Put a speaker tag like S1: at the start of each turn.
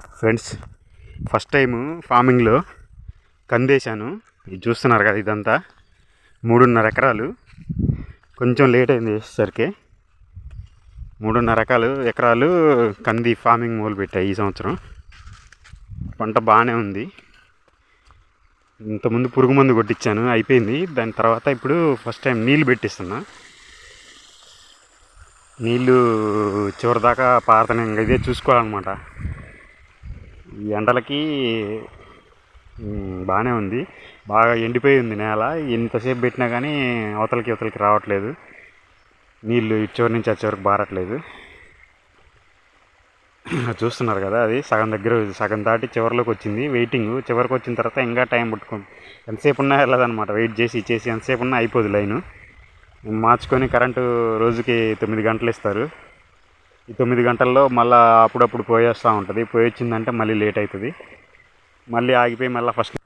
S1: Friends first time ఫార్మింగ్లో కందేశాను. ఇది చూస్తున్నారు కదా ఇదంతా. మూడున్నర ఎకరాలు. కొంచెం లేట్ అయింది వేసేసరికి మూడున్నర ఎకరాలు ఎకరాలు కంది ఫార్మింగ్ మొదలుపెట్టా ఈ సంవత్సరం. పంట బాగానే ఉంది. ఇంతకుముందు పురుగు మందు కొట్టించాను అయిపోయింది. దాని తర్వాత ఇప్పుడు ఫస్ట్ టైం నీళ్ళు పెట్టిస్తున్నా. నీళ్ళు చివరిదాకా పారతనే ఇదే చూసుకోవాలన్నమాట. ఈ ఎండలకి బాగానే ఉంది. బాగా ఎండిపోయి ఉంది నేల. ఎంతసేపు పెట్టినా కానీ అవతలకి అవతలకి రావట్లేదు. నీళ్ళు ఇచ్చేవారి చివరి నుంచి ఆ బారట్లేదు. చూస్తున్నారు కదా అది సగం దగ్గర సగం దాటి చివరిలోకి వచ్చింది. వెయిటింగ్ చివరికి వచ్చిన తర్వాత ఇంకా టైం పట్టుకో ఎంతసేపు ఉన్నా వెళ్ళదన్నమాట. వెయిట్ చేసి ఇచ్చేసి ఎంతసేపు ఉన్నా అయిపోదు లైను. మార్చుకొని కరెంటు రోజుకి తొమ్మిది గంటలు ఇస్తారు. ఈ తొమ్మిది గంటల్లో మళ్ళీ అప్పుడప్పుడు పోయేస్తూ ఉంటుంది. పోయొచ్చిందంటే మళ్ళీ లేట్ అవుతుంది మళ్ళీ ఆగిపోయి మళ్ళీ ఫస్ట్